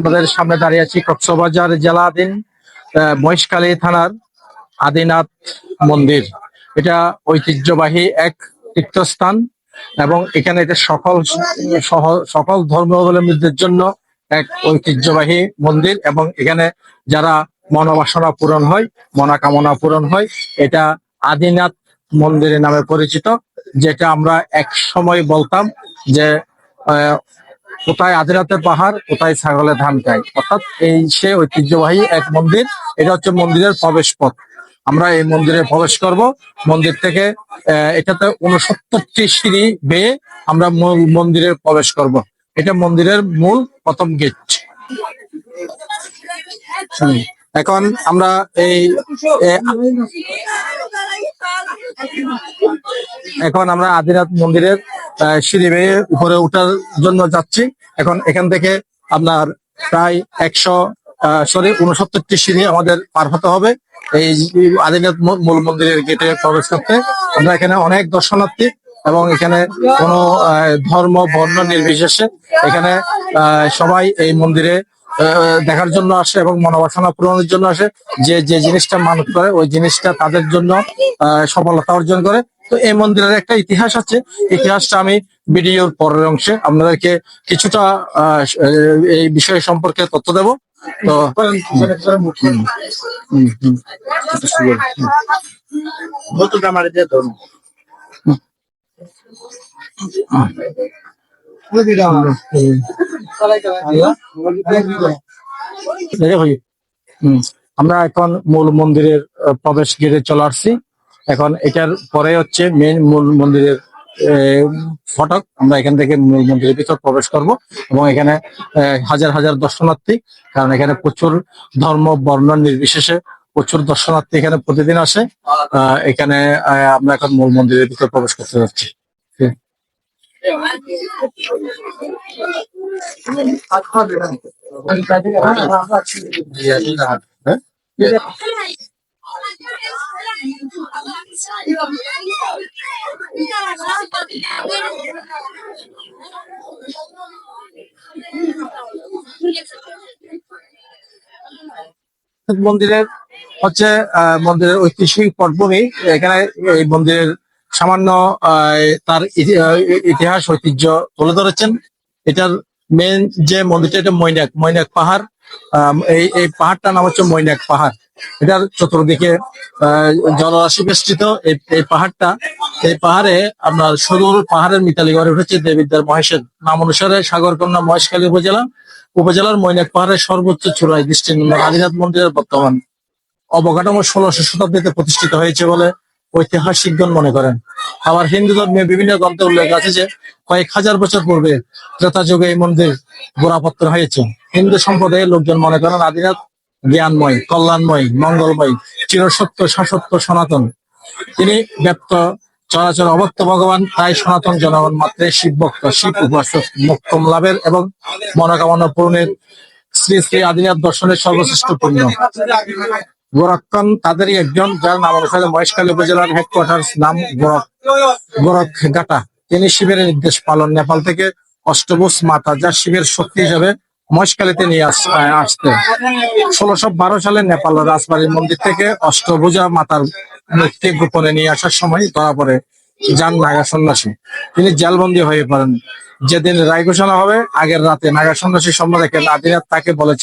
আমাদের সামনে দাঁড়িয়ে আছি কক্সবাজার জেলাধীন মহেশখালী থানার আদিনাথ মন্দির। এটা ঐতিহ্যবাহী এক তীর্থস্থান এবং এখানে এটা সকল সকল ধর্মাবলম্বীদের জন্য এক ঐতিহ্যবাহী মন্দির এবং এখানে যারা মনোবাসনা পূরণ হয়, মনোকামনা পূরণ হয়, এটা আদিনাথ মন্দিরের নামে পরিচিত, যেটা আমরা এক সময় বলতাম যে কোথায় আদিনাথের পাহাড়, কোথায় ছাগলের ধান খায়। অর্থাৎ এই সে ঐতিহ্যবাহী এক মন্দির, এটা হচ্ছে মন্দিরের প্রবেশ পথ আমরা এই মন্দিরে প্রবেশ করব। মন্দির থেকে এটাতে উনসত্তরটি সিঁড়ি বেয়ে আমরা মন্দিরে প্রবেশ করব। এটা মন্দিরের মূল প্রথম গেট। এখন আমরা এই এখন আমরা আদিনাথ মন্দিরের সিঁড়ি বেয়ে উপরে ওঠার জন্য যাচ্ছি। এখন এখান থেকে আপনার প্রায় একশো সরি উনসত্তরটি সিঁড়ি আমাদের পার হতে হবে। এই আদিনাথ মূল মন্দিরের গেটে প্রবেশ করতে। আমরা এখানে অনেক দর্শনার্থী এবং এখানে কোনো ধর্ম, বর্ণ নির্বিশেষে এখানে সবাই এই মন্দিরে দেখার জন্য আসে এবং মনোবাসনা পূরণের জন্য আসে। যে যে জিনিসটা মানত করে, ওই জিনিসটা তাদের জন্য সফলতা অর্জন করে। তো এই মন্দিরের একটা ইতিহাস আছে। ইতিহাসটা আমি ভিডিওর পরের অংশে আপনাদেরকে কিছুটা এই বিষয় সম্পর্কে তথ্য দেব। তো আমরা এখন মূল মন্দিরের প্রবেশ গেটে চলে আসছি। এখন এটার পরে হচ্ছে মেন মূল মন্দিরের ফটক। আমরা এখান থেকে মূল মন্দিরের ভিতর প্রবেশ করব এবং এখানে হাজার হাজার দর্শনার্থী কারণ এখানে প্রচুর ধর্ম বর্ণ নির্বিশেষে প্রচুর দর্শনার্থী এখানে প্রতিদিন আসে। আহ, এখানে আমরা এখন মূল মন্দিরের ভিতর প্রবেশ করতে যাচ্ছি। হ্যাঁ? মন্দিরের হচ্ছে মন্দিরের ঐতিহাসিক পটভূমি। এখানে এই মন্দিরের সামান্য তার ইতিহাস, ঐতিহ্য তুলে ধরেছেন। এটার মেন যে মন্দিরটা, এটা মৈনাক মৈনাক পাহাড়। এই এই পাহাড়টার নাম হচ্ছে মৈনাক পাহাড়। এটার চতুর্দিকে জলরাশি বেষ্টিত। এই পাহাড়টা, এই পাহাড়ে আপনার সদর পাহাড়ের মিতালি গড়ে উঠেছে দেবিদ্যার মহেশের নাম অনুসারে সাগরকন্যা মহেশখালী উপজেলা। উপজেলার মৈনাক পাহাড়ের সর্বোচ্চ চূড়ায় দৃষ্টিনন্দন আদিনাথ মন্দিরের বর্তমান অবকাঠামো ষোলশো শতাব্দীতে প্রতিষ্ঠিত হয়েছে বলে ঐতিহাসিকগণ মনে করেন। আবার হিন্দু ধর্মীয় বিভিন্ন গ্রন্থে উল্লেখ আছে যে, কয়েক হাজার বছর পূর্বে ত্রেতা যুগে এই মন্দির গোড়াপত্র হয়েছে। হিন্দু সম্প্রদায়ের লোকজন মনে করেন আদিনাথ জ্ঞানময়, কল্যাণময়, মঙ্গলময়, চিরসত্য শাসত্য সনাতন। তিনি ব্যক্ত চরাচর অভক্ত ভগবান, তাই সনাতন জনগণ মাত্রে শিব ভক্ত, শিব উপাসক মোক্ষম লাভের এবং মনোকামনা পূরণের শ্রী শ্রী আদিনাথ দর্শনের সর্বশ্রেষ্ঠ পূর্ণ গোরক্ষণ তাদেরই একজন, যার নাম অনুসারে মহেশখালী উপজেলার হেডকোয়ার্টার নাম গোরখ গোরখ গাটা তিনি শিবের নির্দেশ পালন, নেপাল থেকে অষ্টভুজ মাতা যা শিবের শক্তি হিসেবে মহেশখালীতে নিয়ে আস- আসতে। ষোলোশো বারো সালে নেপাল রাজবাড়ির মন্দির থেকে অষ্টভুজা মাতার মূর্তি গোপনে নিয়ে আসার সময় ধরা পড়ে যান নাগা সন্ন্যাসী। তিনি জেলবন্দী হয়ে পড়েন। যেদিন রায় ঘোষণা হবে, আগের রাতে নাগা সন্ন্যাসী সম্বন্ধে আদিনাথ তাকে বলেছে